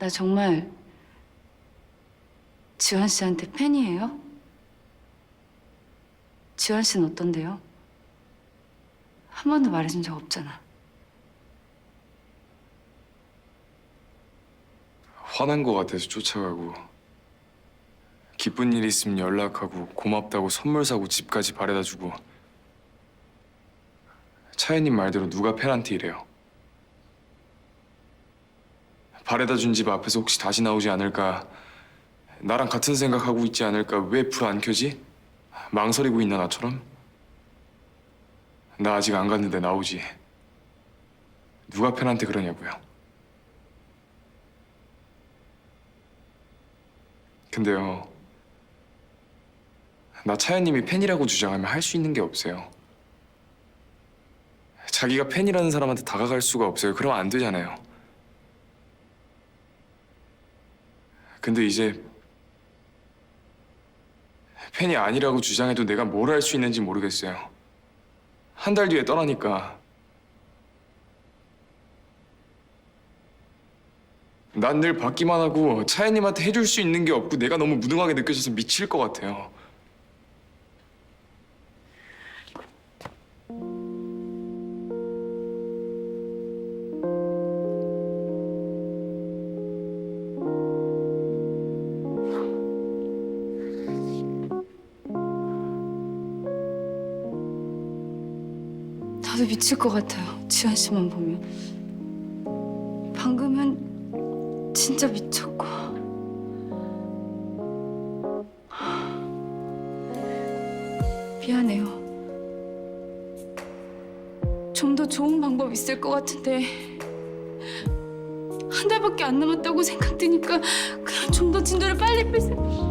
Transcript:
나 정말 지환 씨한테 팬이에요? 지환 씨는 어떤데요? 한 번도 말해준 적 없잖아. 화난 거 같아서 쫓아가고 기쁜 일 있으면 연락하고 고맙다고 선물 사고 집까지 바래다 주고 차이님 말대로 누가 팬한테 이래요 바래다 준 집 앞에서 혹시 다시 나오지 않을까 나랑 같은 생각하고 있지 않을까 왜 불 안 켜지? 망설이고 있나 나처럼? 나 아직 안 갔는데 나오지 누가 팬한테 그러냐고요 근데요, 나 차연님이 팬이라고 주장하면 할 수 있는 게 없어요. 자기가 팬이라는 사람한테 다가갈 수가 없어요. 그러면 안 되잖아요. 근데 이제 팬이 아니라고 주장해도 내가 뭘 할 수 있는지 모르겠어요. 한 달 뒤에 떠나니까 난 늘 받기만 하고 차이님한테 해줄 수 있는 게 없고 내가 너무 무능하게 느껴져서 미칠 것 같아요. 나도 미칠 것 같아요. 지환 씨만 보면. 방금은 진짜 미쳤고. 미안해요. 좀 더 좋은 방법 있을 것 같은데 한 달밖에 안 남았다고 생각 드니까 그냥 좀 더 진도를 빨리 뺄 생.